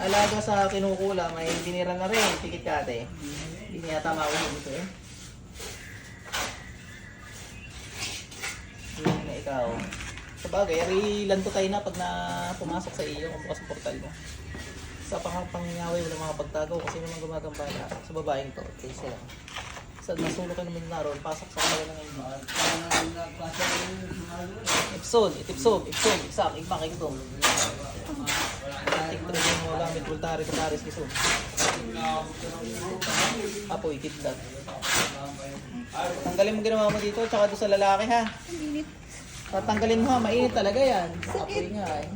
alaga sa kinukula, may binira na rin, tikit kate. Hindi niya tama ulit ito eh. Hindi na ikaw. Sa bagay, rilan to tayo na pag na pumasok sa iyo, kung bukas ang portal mo. Sa pang pangyaway, wala mga pagtago kasi naman gumagambala. Sa babaeng to, taste lang. Sa nasulo ka naman naroon, pasok sa kanila ng hindi. Ipsol, itipsol, ipsol, iksak, ikmak, ikdom. Iktrigin mo gamit, voltari, kutaris, kisum. Apoy, kidlat. Tanggalin mo ginawa mo dito, tsaka doon sa lalaki ha. Tatanggalin mo ha, mainit talaga yan. Apoy nga eh.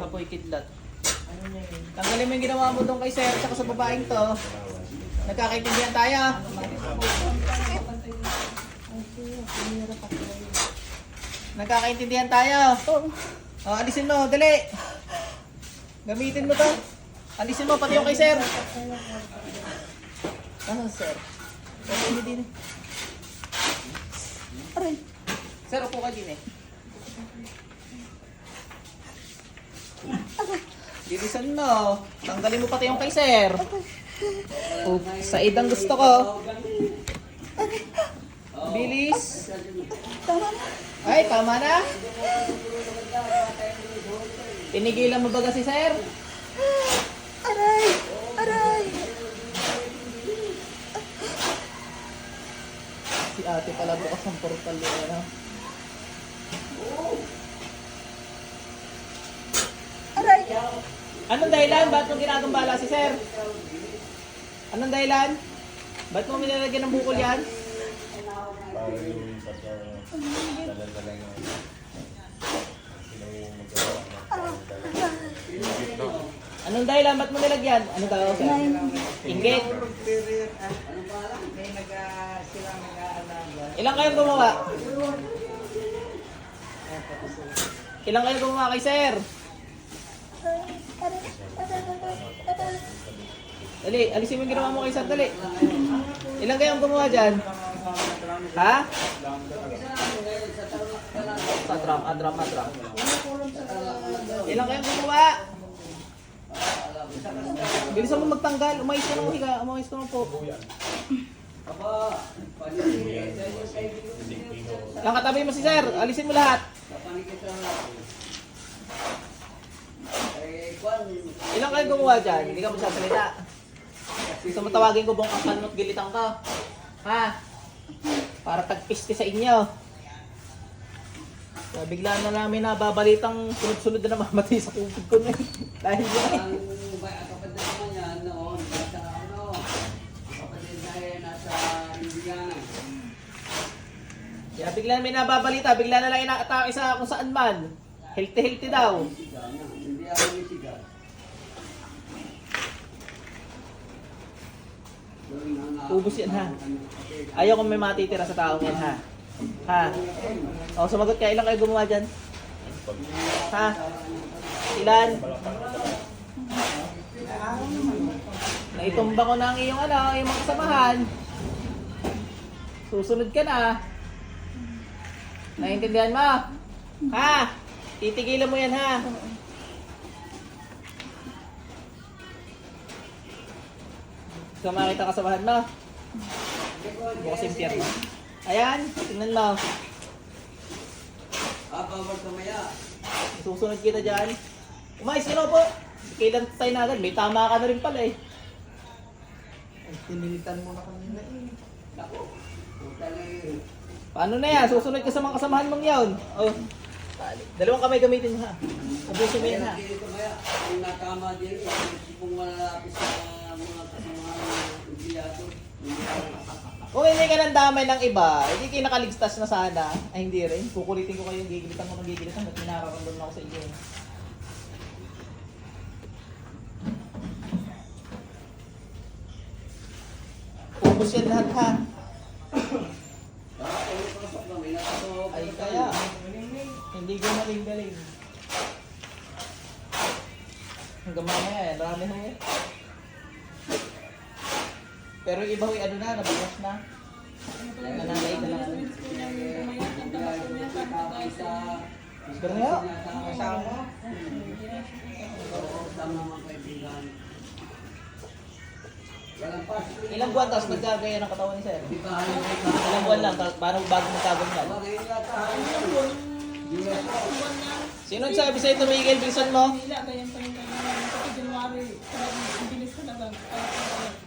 Apoy, kidlat. Tanggalin mo yung ginawa mo doon kay sir, tsaka sa babaeng to. Nagkakaintindihan tayo. Nagkakaintindihan tayo. Oh, alisin mo, dali. Gamitin mo to. Alisin mo, pati yung kay sir. Ano, sir? Okay, hindi din. Aray. Sir, upo ka din eh. Bilisan mo. Tanggalin mo pati yung kay sir. Oh, Said ang gusto ko. Bilis. Ay, tama na. Tinigilan mo ba si sir? Aray! Aray! Si ate pala bukas ang portal yun. Ano? Aray! Anong dahilan? Ba't mo ginagambala si sir? Anong dahilan? Ba't mo nilalagyan ng bukol yan? Para yung sa dalan-dalan yung sino yung magagawa ng Anong dahilan? Ba't mo nilagyan? Ano daw sir? Inggit. Ilang kayong gumawa? Ilang kayong gumawa kay sir? Dali, alisin mo yung ginawa mo kay sir, dali. Ilang kayong gumawa dyan? Ha? Sa drum, ah, drum, ah, drum. Ilang kayong gumawa? Bilisan mo magtanggal, umayos ka na mo higa, umayos ka na po. Yung katabi mo si sir, alisin mo lahat. Ilang kayo gumawa dyan? Hindi ka magsasalita. Gusto mo tawagin ko buong kapan mo't gilitang ka? Ha? Para tagpiste sa inyo. Kaya bigla na namin nababalitang sunod-sunod na namamatay sa kupig ko na eh. Dahil yun eh. Ang kapatid naman yan noon, nasa ano, kapatid na yan nasa Indiana. Kaya bigla namin nababalita, bigla na lang inaatake sa kung saan man. Healthy-healthy daw. Hindi ako nga nga- Ubus yan, ha? Ayaw kung may matitira sa taong yan ha. Ha? O, sumagot ka. Ilang kayo gumawa dyan? Ha? Ilan? Naitumba ko na ang iyong ano, iyong mga kasamahan. Susunod ka na. Naiintindihan mo? Ha? Titigilan mo yan ha? Mo makita kasamahan mo? Bukas yung pierno. Ayan, tingnan mo. Ah, bawal kamaya. Susunod kita dyan. Umayos ka na po. Kailan tayo na agad? May tama ka na rin pala eh. Tinilitan mo na kanina eh. Ako, eh. Paano na yan? Susunod ka sa mga kasamahan mong yun. Oh. Dalawang kamay gamitin mo ha. Abusin mo yan ha. Ang nakama din, yung kung malalapis sa mga kasama ng empleyado. Hindi ako. Kung hindi ka ng damay ng iba, hindi kayo nakaligtas na sana. Ay hindi rin. Kukulitin ko kayong gigilitan ko ng gigilitan at pinararamdam ako sa inyo. Ubus yan lahat ha. Ay kaya, hindi ko maling-galing. Hanggang mamaya eh, marami ho eh. Pero iba yung ano na, nabawas na. Nanalay ka lang. Gusto mo? Kasama? Ilang buwan tapos nagkagaya ng katawan ni Sir? Ilang buwan lang, tapos parang bago magkaganyan? Sino sabi sa'yo tumigil? Bilisan mo? January.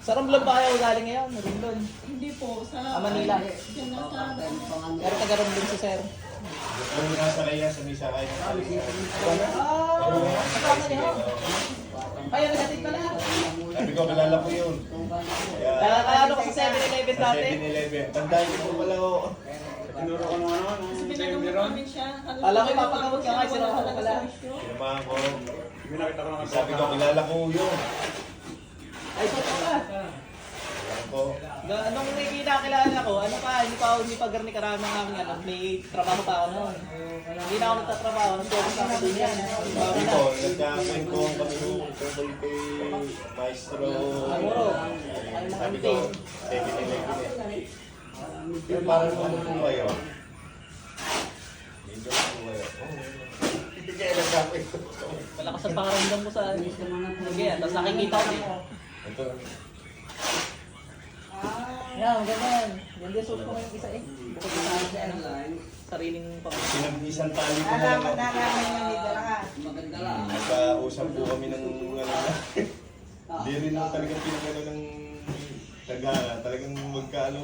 Sa Romblon ba kayo galing ngayon? Romblon. Hindi po, sa... Ah, Manila. Yan na sa... Pero taga Romblon si sir. Ang nakasakay yan sa may sakay. Ah, kasama niyo. Kayo naghatid pala. Sabi ko, kilala ko yun. Kaya, Kaya kaya ano ka sa 7-Eleven sa dati? 7-Eleven. Tandaan ko pala ko. Tinuro ko nung ano, Jaime pinagamot namin siya. Alam ko, wala ipapagamot ka nga, ako talaga pala. Sinamahan ko. Ko Sabi ko, kilala ko yun. Ay, so ka. Kilala ko. Ga- Nung kinakilala ko, ano pa, hindi pa ako, hindi pa garni karama namin, ano, may trabaho pa ako noon. Hindi na ako nagtatrabaho, nag-focus ako din yan. Na. ko, nagkakwentuhan kami nung tungkol kay Maestro. Amoro. Sabi ko, 7-Eleven eh. Pero parang ano po kayo? Medyo ano po kayo? Hindi kaya nagkakwentuhan. Malakas ang pangaramdam ko sa Sige, tapos nakikita ko Ito, Yan, ganyan. Ganda suot ko ngayon isa eh. Bukod sa sa ano, sariling pang... pinag-isang tali ko na lang. Maganda lang. Nagkausap po kami ng ano na. Hindi rin mo talagang pinagano ng taga, talagang magkaano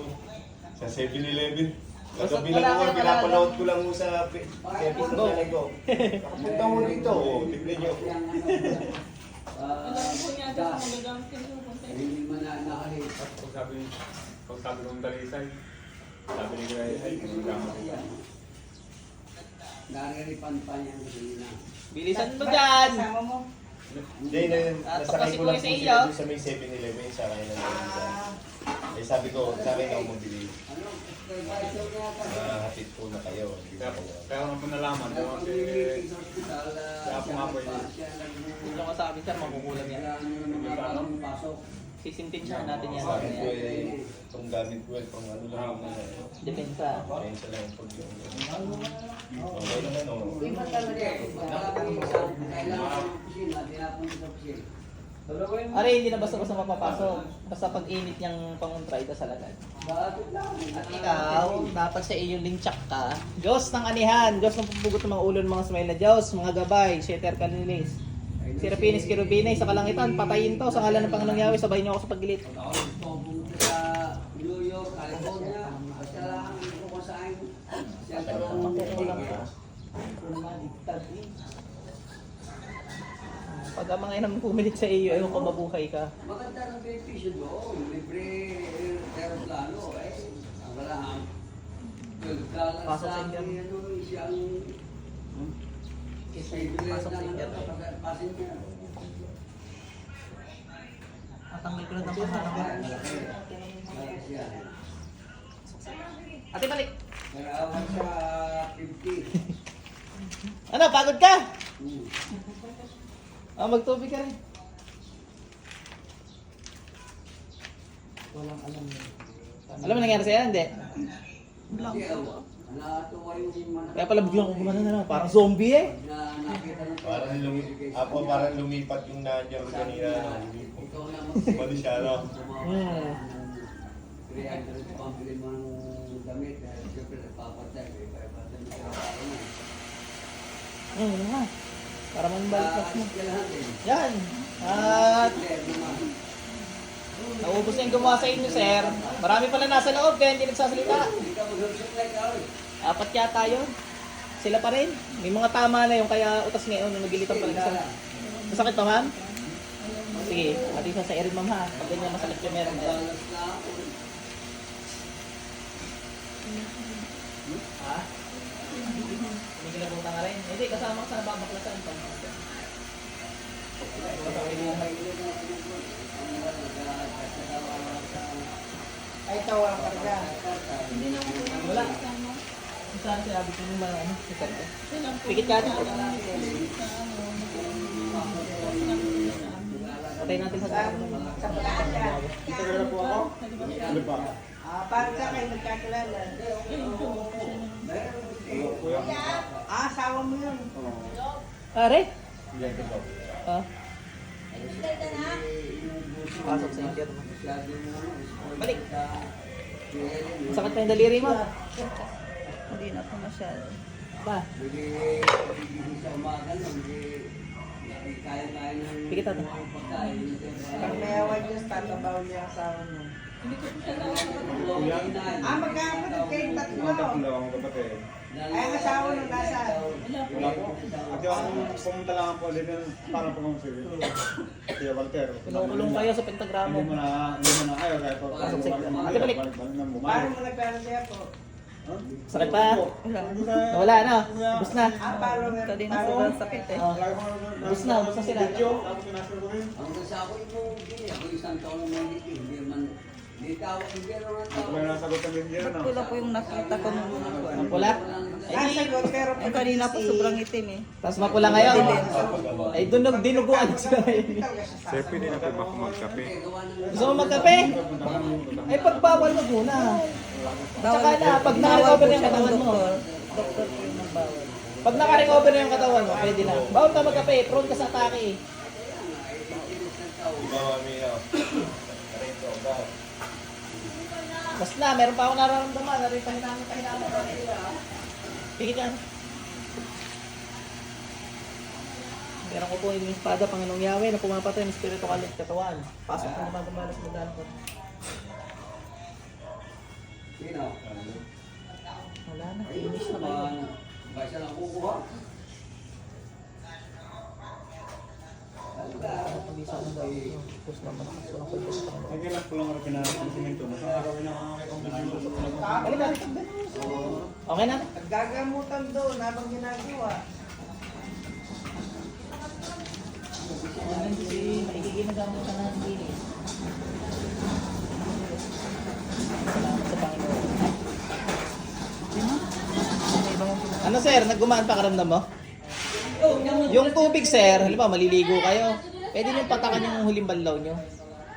sa 7-Eleven. Katabi lang ako, pinapanood ko lang sa Facebook na ko. Nakapunta mo dito, oh, tignan nyo. Alam po niya ito kung magagamit yung pupunta. Hindi man na nakalit. Pag sabi, pag sabi ng dalisay, sabi ni Kuya ay ginagamit. Nariripan pa niya ang na. Bilisan mo dyan! Hindi, na, Ah, nasakay ko lang po sila sa may 7-Eleven sa akin na Eh sabi ko, sa akin ako mabili. Ano? Ka. Mahatid po na kayo. Hindi Kaya, na kayo. kaya naman nalaman, Ano ang si, pinilitin sa ospital? ah, Kaya po nga po yun. Hindi ko sabi sir, makukulam yan. Naman? Sisintensyahan natin yan. Sa akin po Mamaya. eh, itong gamit ko eh, pang ano lang na Depensa. Parensa lang po yung Okay naman oh. Iba talaga eh. Kailangan mo sa opisina, tinapunta sa opisina. Are, hindi na basta-basta mapapasok. Basta pag init niyang panguntray ito sa lagad. Bakit lang? At ikaw, dapat sa iyo linchak ka. Diyos ng anihan, Diyos ng pupugot ng mga ulo ng mga smile na Diyos, mga gabay, Sheter Kanilis. Sirapinis, Kirubinay, sa kalangitan, patayin to sa ngalan ng Panginoong Yahweh, sabayin niyo ako sa paggilit. Ako gusto ko pumunta sa New York, California, basta lang kung kung saan. Siya talagang Pag ang mga inang pumilit sa iyo, ayaw ko mabuhay ka. Maganda ng benepisyo doon. Libre aeroplano. Eh, ang wala ang Nagkalas Pasok sa sa akin, ano, siyang Pasok Pasok sa India. passenger. Tatanggal ko lang ng pangalan ko. Siya. Ate, balik! Nag-aawat sa 50. Ano, pagod ka? Hmm. Ah, magtubig ka rin. Alam mo nangyari sa'yo, hindi? Yung mga- Kaya pala biglang kumano na lang, parang zombie eh. na Parang lumi, ako parang lumipat yung nandiyan ko kanina. Na Mali siya, no? Hmm. 300 pambili mo ng damit. eh, Siyempre, napapatay. eh, papatay mo sa araw mo. Para man balik Ah, mo. eh. Yan. At naubos na yung gumawa sa inyo, sir. Marami pala nasa loob, kaya hindi nagsasalita. Apat yata yun. Sila pa rin. May mga tama na yung kaya utas ngayon nagilitan pa rin isa. Masakit pa, ma'am? Sige, ating sa irin, ma'am ha. Pag ganyan masakit yung meron. Ha? Hindi kinabutan ka rin? Hindi, kasama ka sa nababaklasan. Ay, tawa ka ka. Hindi na ako Wala. Saan sinabi ko yung mga ano? Pikit ka ano, Patay natin sa sarili. Sa plaza. Dito na po ako. Ano ba? Ah, para sa kayo magkakilala. Ah, asawa mo yun. Pare? Ko po. Ah. Pasok sa ano, Balik. Masakit pa yung daliri mo. Hindi na po masyado. Ba? Pikit natin. Pag may awan niya, tatabaw niya asawa niya. Hindi ko siya. Ah, magkakapatid kayong tatlo. ang kapatid. Ay, asawa nung nasaan? Wala po. Po. At yung pumunta lang po dito para po kung sige. Kaya Walter. Kinukulong kayo sa pentagramo. Hindi mo na, hindi mo na ayaw sa impyerno. Ate, balik. Na bumalik. mo nagkaroon siya po? Sakit pa? Wala. Wala na. Ubus na. Ah, nga? Kanina paano- sobrang sakit eh. Oh. Ubus na, ubus na sila. Ang sa ako ito, hindi ako isang taon na may May nasagot Indian Ba't na. pula po yung nakita ko nung Ang pula? Ah, sagot, pero Eh kanina po sobrang itim eh. Tapos mapula ngayon. Ay, dunog, dinuguan sila ngayon. Sir, pwede na po ba magkape? Gusto mo magkape? Ay, pagbawal mo muna. Tsaka na, pag naka-recover na yung katawan mo. Doktor po yung nagbawal. Pag naka-recover na yung katawan mo, pwede na. Bawal ka magkape, prone ka sa atake eh. Bawa miya. Basta na, meron pa ako nararamdaman. Narin pahinami, pahinami. Pigit ka. Meron ko po yung espada, Panginoong Yahweh, na pumapatay ng spirito kalit katawan. Pasok na naman gumalas mo daan ko. Sino? Wala na, Ay, finish na kayo. Ba siya lang kukuha? Hindi sa akin daw. Pus naman ako. Walang pulpos pa. Ay, kailan ko lang ako ako ng Halika. Okay na? Gagamutan doon habang ginagawa. Maigiginagamit ka ng bilis. Salamat sa Panginoon. Ano sir, naggumaan pa karamdam mo? Yung tubig sir, halimbawa maliligo kayo, pwede nyo patakan yung huling banlaw nyo.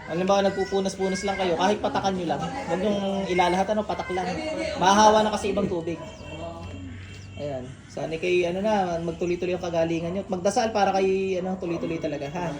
Halimbawa nagpupunas-punas lang kayo, kahit patakan nyo lang. Huwag yung ilalahat, ano, patak lang. Mahahawa na kasi ibang tubig. Ayan. Sana kay ano na, magtuloy-tuloy ang kagalingan nyo. Magdasal para kay ano, tuloy-tuloy talaga, ha?